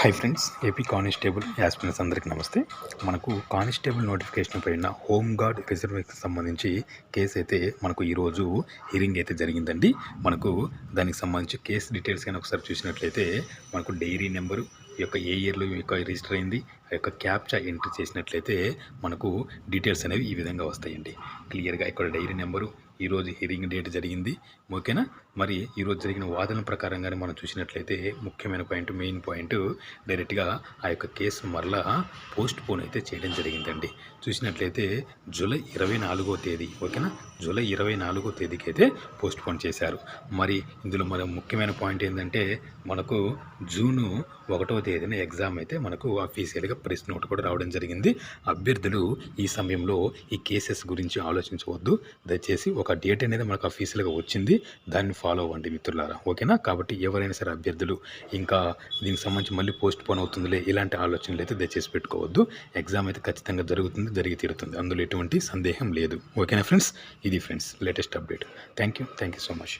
Hi friends AP constable aspirants అందరికీ నమస్తే. మనకు కానిస్టేబుల్ నోటిఫికేషన్ పైన హోమ్ గార్డ్ రిజర్వేషన్ సంబంధించి కేసు అయితే మనకు ఈరోజు హియరింగ్ అయితే జరిగిందండి. మనకు దానికి సంబంధించి కేసు డీటెయిల్స్ కానీ ఒకసారి చూసినట్లయితే మనకు డైరీ నెంబరు ఈ యొక్క ఏ ఇయర్లో ఈ యొక్క రిజిస్టర్ అయింది. ఆ యొక్క క్యాప్చా ఎంట్రీ చేసినట్లయితే మనకు డీటెయిల్స్ అనేవి ఈ విధంగా వస్తాయండి. క్లియర్గా ఇక్కడ డైరీ నెంబరు ఈరోజు హియరింగ్ డేట్ జరిగింది. ఓకేనా మరి ఈరోజు జరిగిన వాదన ప్రకారంగానే మనం చూసినట్లయితే ముఖ్యమైన పాయింట్ మెయిన్ పాయింట్ డైరెక్ట్గా ఆ యొక్క కేసు మరలా పోస్ట్ పోన్ అయితే చేయడం జరిగిందండి. చూసినట్లయితే జూలై ఇరవై నాలుగో తేదీ ఓకేనా? జూలై ఇరవై నాలుగో తేదీకి అయితే పోస్ట్ పోన్ చేశారు. మరి ఇందులో మన ముఖ్యమైన పాయింట్ ఏంటంటే మనకు జూను ఒకటో తేదీన ఎగ్జామ్ అయితే మనకు అఫీషియల్గా ప్రెస్ నోట్ కూడా రావడం జరిగింది. అభ్యర్థులు ఈ సమయంలో ఈ కేసెస్ గురించి ఆలోచించవద్దు. దయచేసి ఒక డేట్ అనేది మనకు అఫీషియల్గా వచ్చింది. దాన్ని ఫాలో అవ్వండి మిత్రులారా. ఓకేనా? కాబట్టి ఎవరైనా సరే అభ్యర్థులు ఇంకా దీనికి సంబంధించి మళ్ళీ పోస్ట్ పోన్ అవుతుందిలే ఇలాంటి ఆలోచనలు అయితే దయచేసి పెట్టుకోవద్దు. ఎగ్జామ్ అయితే ఖచ్చితంగా జరుగుతుంది జరిగి తీరుతుంది. అందులో ఎటువంటి సందేహం లేదు. ఓకేనా ఫ్రెండ్స్? ఇది friends latest update. Thank you thank you so much.